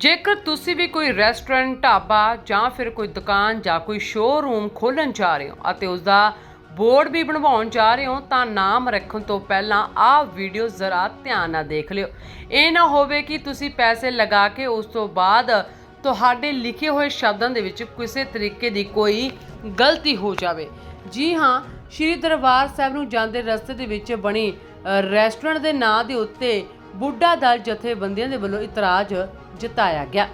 ਜੇਕਰ ਤੁਸੀਂ ਵੀ ਕੋਈ ਰੈਸਟੋਰੈਂਟ, ਢਾਬਾ ਜਾਂ ਫਿਰ ਕੋਈ ਦੁਕਾਨ ਜਾਂ ਕੋਈ ਸ਼ੋਰੂਮ ਖੋਲ੍ਹਣ ਜਾ ਰਹੇ ਹੋ ਅਤੇ ਉਸ ਦਾ ਬੋਰਡ ਵੀ ਬਣਵਾਉਣ ਜਾ ਰਹੇ ਹੋ, ਤਾਂ ਨਾਮ ਰੱਖਣ ਤੋਂ ਪਹਿਲਾਂ ਆਹ ਵੀਡੀਓ ਜ਼ਰਾ ਧਿਆਨ ਨਾਲ ਦੇਖ ਲਿਓ। ਇਹ ਨਾ ਹੋਵੇ ਕਿ ਤੁਸੀਂ ਪੈਸੇ ਲਗਾ ਕੇ ਉਸ ਤੋਂ ਬਾਅਦ ਤੁਹਾਡੇ ਲਿਖੇ ਹੋਏ ਸ਼ਬਦਾਂ ਦੇ ਵਿੱਚ ਕਿਸੇ ਤਰੀਕੇ ਦੀ ਕੋਈ ਗਲਤੀ ਹੋ ਜਾਵੇ। ਜੀ ਹਾਂ, ਸ਼੍ਰੀ ਦਰਬਾਰ ਸਾਹਿਬ ਨੂੰ ਜਾਂਦੇ ਰਸਤੇ ਦੇ ਵਿੱਚ ਬਣੀ ਰੈਸਟੋਰੈਂਟ ਦੇ ਨਾਂ ਦੇ ਉੱਤੇ ਬੁੱਢਾ ਦਲ ਜਥੇਬੰਦੀਆਂ ਦੇ ਵੱਲੋਂ ਇਤਰਾਜ਼ ਜਤਾਇਆ ਗਿਆ।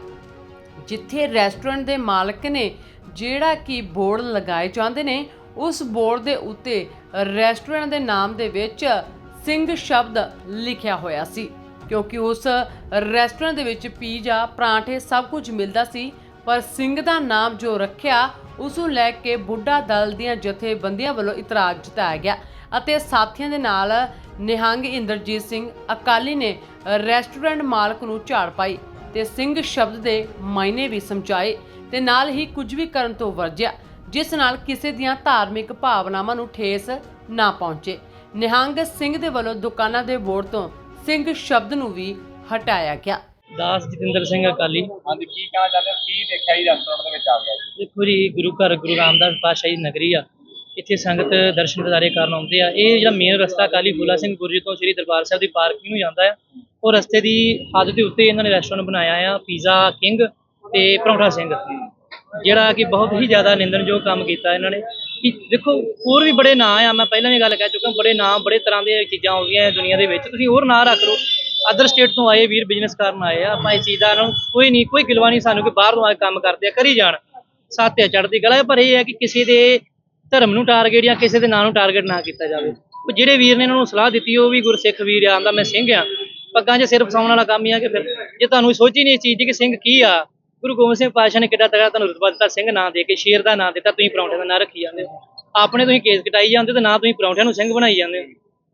ਜਿੱਥੇ ਰੈਸਟੋਰੈਂਟ ਦੇ ਮਾਲਕ ਨੇ ਜਿਹੜਾ ਕਿ ਬੋਰਡ ਲਗਾਏ ਜਾਂਦੇ ਨੇ, ਉਸ ਬੋਰਡ ਦੇ ਉੱਤੇ ਰੈਸਟੋਰੈਂਟ ਦੇ ਨਾਮ ਦੇ ਵਿੱਚ ਸਿੰਘ ਸ਼ਬਦ ਲਿਖਿਆ ਹੋਇਆ ਸੀ। ਕਿਉਂਕਿ ਉਸ ਰੈਸਟੋਰੈਂਟ ਦੇ ਵਿੱਚ ਪੀਜ਼ਾ, ਪਰਾਂਠੇ ਸਭ ਕੁਝ ਮਿਲਦਾ ਸੀ, ਪਰ ਸਿੰਘ ਦਾ ਨਾਮ ਜੋ ਰੱਖਿਆ ਉਸ ਨੂੰ ਲੈ ਕੇ ਬੁੱਢਾ ਦਲ ਦੀਆਂ ਜਥੇਬੰਦੀਆਂ ਵੱਲੋਂ ਇਤਰਾਜ਼ ਜਤਾਇਆ ਗਿਆ ਅਤੇ ਸਾਥੀਆਂ ਦੇ ਨਾਲ ਨਿਹੰਗ ਇੰਦਰਜੀਤ ਸਿੰਘ ਅਕਾਲੀ ਨੇ ਰੈਸਟੋਰੈਂਟ ਮਾਲਕ ਨੂੰ ਝਾੜ ਪਾਈ। ਤੇ ਸਿੰਘ ਸ਼ਬਦ ਦੇ ਮਾਇਨੇ ਵੀ ਸਮਝਾਏ ਤੇ ਨਾਲ ਹੀ ਕੁਝ ਵੀ ਕਰਨ ਤੋਂ ਵਰਜਿਆ ਜਿਸ ਨਾਲ ਕਿਸੇ ਦੀਆਂ ਧਾਰਮਿਕ ਭਾਵਨਾਵਾਂ ਨੂੰ ਠੇਸ ਨਾ ਪਹੁੰਚੇ। ਨਿਹੰਗ ਸਿੰਘ ਦੇ ਵੱਲੋਂ ਦੁਕਾਨਾਂ ਦੇ ਬੋਰਡ ਤੋਂ ਸਿੰਘ ਸ਼ਬਦ ਨੂੰ ਵੀ ਹਟਾਇਆ ਗਿਆ। ਦਾਸ ਜਤਿੰਦਰ ਸਿੰਘ ਅਕਾਲੀ। ਹਾਂਜੀ ਕੀ ਕਹਿਣਾ ਚਾਹੁੰਦੇ ਹੋ? ਕੀ ਦੇਖਿਆ ਜੀ ਰੈਸਟੋਰੈਂਟ ਦੇ ਵਿੱਚ ਆ ਗਿਆ ਜੀ? ਦੇਖੋ ਜੀ ਗੁਰੂ ਘਰ ਗੁਰੂ ਰਾਮਦਾਸ ਪਾਤਸ਼ਾਹੀ ਨਗਰੀ ਆ। ਇੱਥੇ ਸੰਗਤ ਦਰਸ਼ਨ ਦਿਦਾਰੇ ਕਰਨ ਆਉਂਦੇ ਆ। ਇਹ ਜਿਹੜਾ ਮੇਨ ਰਸਤਾ ਅਕਾਲੀ ਫੂਲਾ ਸਿੰਘ ਗੁਰੂ ਜੀ ਤੋਂ ਸ੍ਰੀ ਦਰਬਾਰ ਸਾਹਿਬ ਦੀ ਪਾਰਕਿੰਗ ਨੂੰ ਜਾਂਦਾ ਆ ਉਹ ਰਸਤੇ ਦੀ ਹੱਦ ਦੇ ਉੱਤੇ ਇਹਨਾਂ ਨੇ ਰੈਸਟੋਰੈਂਟ ਬਣਾਇਆ ਆ ਪੀਜ਼ਾ ਕਿੰਗ ਤੇ ਪਰੌਂਠਾ ਸਿੰਘ। ਜਿਹੜਾ ਕਿ ਬਹੁਤ ਹੀ ਜ਼ਿਆਦਾ ਨਿੰਦਣਯੋਗ ਕੰਮ ਕੀਤਾ ਇਹਨਾਂ ਨੇ। ਕਿ ਦੇਖੋ ਹੋਰ ਵੀ ਬੜੇ ਨਾਂ ਆ ਮੈਂ ਪਹਿਲਾਂ ਵੀ ਗੱਲ ਕਹਿ ਚੁੱਕਾ ਬੜੇ ਨਾਂ ਬੜੇ ਤਰ੍ਹਾਂ ਦੀਆਂ ਚੀਜ਼ਾਂ ਆਉਂਦੀਆਂ ਦੁਨੀਆ ਦੇ ਵਿੱਚ। ਤੁਸੀਂ ਹੋਰ ਨਾਂ ਰੱਖ ਲਓ। ਅਦਰ ਸਟੇਟ ਤੋਂ ਆਏ ਵੀਰ ਬਿਜ਼ਨਸ ਕਰਨ ਆਏ ਆ ਆਪਾਂ ਇਸ ਚੀਜ਼ ਦਾ ਨੂੰ ਕੋਈ ਨਹੀਂ ਕੋਈ ਗਿਲਵਾ ਨਹੀਂ ਸਾਨੂੰ ਕਿ ਬਾਹਰ ਤੋਂ ਆ ਕੇ ਕੰਮ ਕਰਦੇ ਆ ਕਰੀ ਜਾਣ। ਸਾਥਿਆ ਚੜ੍ਹਦੀ ਕਲਾ ਹੈ, ਪਰ ਇਹ ਹੈ ਕਿ ਕਿਸੇ ਦੇ ਧਰਮ ਨੂੰ ਟਾਰਗੇਟ ਜਾਂ ਕਿਸੇ ਦੇ ਨਾਂ ਨੂੰ ਟਾਰਗੇਟ ਨਾ ਕੀਤਾ ਜਾਵੇ। ਜਿਹੜੇ ਵੀਰ ਨੇ ਇਹਨਾਂ ਨੂੰ ਸਲਾਹ ਦਿੱਤੀ ਉਹ ਵੀ ਗੁਰਸਿੱਖ ਵੀਰ ਆ ਆਂਦਾ ਮੈਂ ਸਿੰਘ ਆ। ਪੱਗਾਂ 'ਚ ਸਿਰ ਫਸਾਉਣ ਵਾਲਾ ਕੰਮ ਹੀ ਆ ਕਿ ਫਿਰ ਜੇ ਤੁਹਾਨੂੰ ਸੋਚੀ ਨਹੀਂ ਇਸ ਚੀਜ਼ ਦੀ ਕਿ ਸਿੰਘ ਕੀ ਆ, ਗੁਰੂ ਗੋਬਿੰਦ ਸਿੰਘ ਪਾਤਸ਼ਾਹ ਨੇ ਕਿੱਡਾ ਤਗੜਾ ਤੁਹਾਨੂੰ ਰੁਤਬਾ ਦਿੱਤਾ, ਸਿੰਘ ਨਾਂ ਦੇ ਕੇ, ਸ਼ੇਰ ਦਾ ਨਾਂ ਦਿੱਤਾ, ਤੁਸੀਂ ਪਰੌਂਠੇ ਦਾ ਨਾਂ ਰੱਖੀ ਜਾਂਦੇ ਹੋ। ਆਪਣੇ ਤੁਸੀਂ ਕੇਸ ਕਟਾਈ ਜਾਂਦੇ ਤੇ ਨਾ ਤੁਸੀਂ ਪਰੌਂਠਿਆਂ ਨੂੰ ਸਿੰਘ ਬਣਾਈ ਜਾਂਦੇ ਹੋ।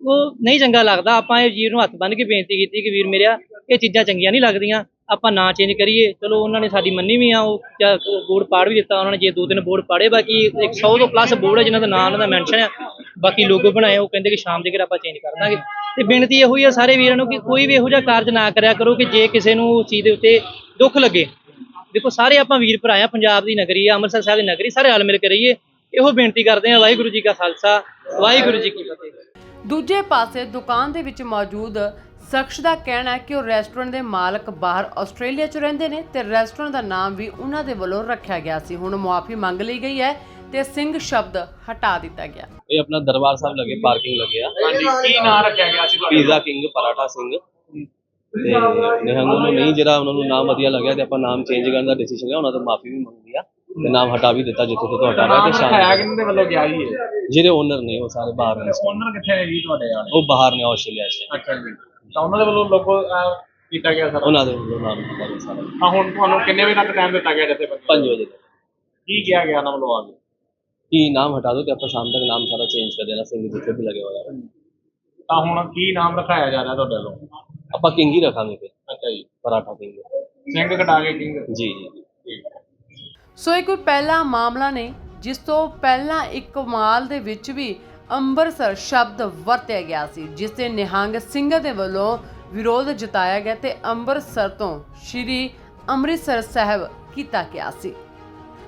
ਉਹ ਨਹੀਂ ਚੰਗਾ ਲੱਗਦਾ, ਆਪਾਂ ਇਹ ਵੀਰ ਨੂੰ ਹੱਥ ਬੰਨ੍ਹ ਕੇ ਬੇਨਤੀ ਕੀਤੀ ਕਿ ਵੀਰ ਮੇਰਿਆ, ਇਹ ਚੀਜ਼ਾਂ ਚੰਗੀਆਂ ਨਹੀਂ ਲੱਗਦੀਆਂ, ਆਪਾਂ ਨਾਂ ਚੇਂਜ ਕਰੀਏ। ਚਲੋ ਉਹਨਾਂ ਨੇ ਸਾਡੀ ਮੰਨੀ ਵੀ ਆ, ਉਹ ਜਾਂ ਬੋਰਡ ਪਾੜ ਵੀ ਦਿੱਤਾ, ਉਹਨਾਂ ਨੇ ਜੇ ਦੋ ਤਿੰਨ ਬੋਰਡ ਪਾੜੇ, ਬਾਕੀ 100 ਤੋਂ ਪਲੱਸ ਬੋਰਡ ਹੈ ਜਿਨ੍ਹਾਂ ਦਾ ਨਾਂ ਉਹਨਾਂ ਦਾ ਮੈਂਸ਼ਨ ਆ, ਬਾਕੀ ਲੋਗੋ ਬਣਾਏ, ਉਹ ਕਹਿੰਦੇ ਕਿ ਸ਼ਾਮ ਦੇ ਘਰ ਆਪਾਂ ਚੇਂਜ ਕਰ ਦਾਂਗੇ। ਤੇ ਬੇਨਤੀ ਇਹੋ ਹੀ ਆ ਸਾਰੇ ਵੀਰਾਂ ਨੂੰ ਕਿ ਕੋਈ ਵੀ ਇਹੋ ਜਿਹਾ ਕਾਰਜ ਨਾ ਕਰਿਆ ਕਰੋ ਕਿ ਜੇ ਕਿਸੇ ਨੂੰ ਉਸ ਚੀਜ਼ ਦੇ ਉੱਤੇ ਦੁੱਖ ਲੱਗੇ। ਦੇਖੋ, ਸਾਰੇ ਆਪਾਂ ਵੀਰ ਭਰਾ ਆ, ਪੰਜਾਬ ਦੀ ਨਗਰੀ ਆ, ਅੰਮ੍ਰਿਤਸਰ ਸਾਹਿਬ ਦੀ ਨਗਰੀ, ਸਾਰੇ ਰਲ ਮਿਲ ਕੇ ਰਹੀਏ। ਇਹੋ ਬੇਨਤੀ ਕਰਦੇ ਆ, ਵਾਹਿਗੁਰੂ ਜੀ ਕਾ ਖਾਲਸਾ, ਵਾਹਿਗੁਰੂ ਜੀ ਕੀ ਫਤਿਹ। ਦੂਜੇ ਪਾਸੇ ਦੁਕਾਨ ਦੇ ਵਿੱਚ ਮੌਜੂਦ ਸ਼ਖਸ ਦਾ ਕਹਿਣਾ ਹੈ ਕਿ ਉਹ ਰੈਸਟੋਰੈਂਟ ਦੇ ਮਾਲਕ ਬਾਹਰ ਆਸਟ੍ਰੇਲੀਆ 'ਚ ਰਹਿੰਦੇ ਨੇ ਤੇ ਰੈਸਟੋਰੈਂਟ ਦਾ ਨਾਮ ਵੀ ਉਹਨਾਂ ਦੇ ਵੱਲੋਂ ਰੱਖਿਆ ਗਿਆ ਸੀ। ਹੁਣ ਮੁਆਫੀ ਮੰਗ ਲਈ ਗਈ ਹੈ ਤੇ ਸਿੰਘ ਸ਼ਬਦ ਹਟਾ ਦਿੱਤਾ ਗਿਆ। ਇਹ ਆਪਣਾ ਦਰਬਾਰ ਸਾਹਿਬ ਲੱਗੇ ਪਾਰਕਿੰਗ ਲੱਗੇ ਆ। ਹਾਂਜੀ ਕੀ ਨਾਂ ਰੱਖਿਆ ਗਿਆ ਸੀ ਤੁਹਾਡੇ? Pizza king paratha Singh. ਤੇ ਨਿਹੰਗ ਨੂੰ ਨਹੀਂ ਜਿਹੜਾ ਉਹਨਾਂ ਨੂੰ ਨਾਮ ਵਧੀਆ ਲੱਗਿਆ ਤੇ ਆਪਾਂ ਨਾਮ ਚੇਂਜ ਕਰਨ ਦਾ ਡਿਸੀਜਨ ਲਿਆ ਉਹਨਾਂ ਤੋਂ ਮਾਫੀ ਵੀ ਮੰਗ ਲਿਆ ਤੇ ਨਾਮ ਹਟਾ ਵੀ ਦਿੱਤਾ ਜਿੱਥੋਂ ਤੋਂ ਹਟਾ ਲਿਆ ਨਾਮ ਤੇ ਸ਼ਾਮ ਕਿਹਨਾਂ ਦੇ ਵੱਲੋਂ ਗਿਆ ਜੀ ਇਹ? ਜਿਹੜੇ ਓਨਰ ਨੇ ਉਹ ਸਾਰੇ ਬਾਹਰ ਨੇ। ਓਨਰ ਕਿੱਥੇ ਨੇ ਜੀ ਤੁਹਾਡੇ ਵਾਲੇ? ਉਹ ਬਾਹਰ ਨੇ ਆਸਟ੍ਰੇਲੀਆ 'ਚ। ਅੱਛਾ ਜੀ। ਤਾਂ ਉਹਨਾਂ ਦੇ ਵੱਲੋਂ ਅਹ, ਕੀਤਾ ਗਿਆ ਸਰ? ਉਹਨਾਂ ਦੇ ਵੱਲੋਂ ਨਾਮ ਹਟਾ ਗਿਆ ਸਾਰਾ। ਤਾਂ ਹੁਣ ਤੁਹਾਨੂੰ ਕਿੰਨੇ ਵਜੇ ਤੱਕ ਟਾਈਮ ਦਿੱਤਾ ਗਿਆ ਜਿੱਥੇ 5 ਵਜੇ ਤੱਕ। ਕੀ ਕਿਹਾ ਗਿਆ ਉਹਨਾਂ ਵੱਲੋਂ ਆ ਕੇ? ਕੀ ਨਾਮ ਹਟਾ ਦੋ ਤੇ ਆਪਾਂ ਸ਼ਾਮ ਤੱਕ ਨਾਮ ਸਾਰਾ ਚੇਂਜ ਕਰ ਦੇਣਾ ਸਿੰਘ ਜਿੱਥੇ ਵੀ ਲੱਗਿਆ ਹੋਇਆ। ਤਾਂ ਹੁਣ ਕੀ ਨਾਮ ਰਖਾਇਆ ਜਾ ਰਿਹਾ ਤੁਹਾਡੇ ਵੱਲੋਂ? ਆਪਾਂ ਕਿੰਗ ਹੀ ਰੱਖਾਂਗੇ ਫਿਰ। ਅੱਛਾ ਜੀ। ਪਰਾਠਾ ਕਿੰਗ ਸਿੰਘ ਕਟਾ ਕੇ ਕਿੰਗ ਜੀ ਜੀ। ਸੋ ਇਹ ਕੋਈ ਪਹਿਲਾ ਮਾਮਲਾ ਨਹੀਂ ਜਿਸ ਤੋਂ ਪਹਿਲਾਂ ਇੱਕ ਮਾਲ ਦੇ ਵਿੱਚ ਵੀ ਅੰਮ੍ਰਿਤਸਰ ਸ਼ਬਦ ਵਰਤਿਆ ਗਿਆ ਸੀ ਜਿਸ ਤੇ ਨਿਹੰਗ ਸਿੰਘ ਦੇ ਵੱਲੋਂ ਵਿਰੋਧ ਜਤਾਇਆ ਗਿਆ ਤੇ ਅੰਮ੍ਰਿਤਸਰ ਤੋਂ ਸ਼੍ਰੀ ਅੰਮ੍ਰਿਤਸਰ ਸਾਹਿਬ ਕੀਤਾ ਗਿਆ ਸੀ।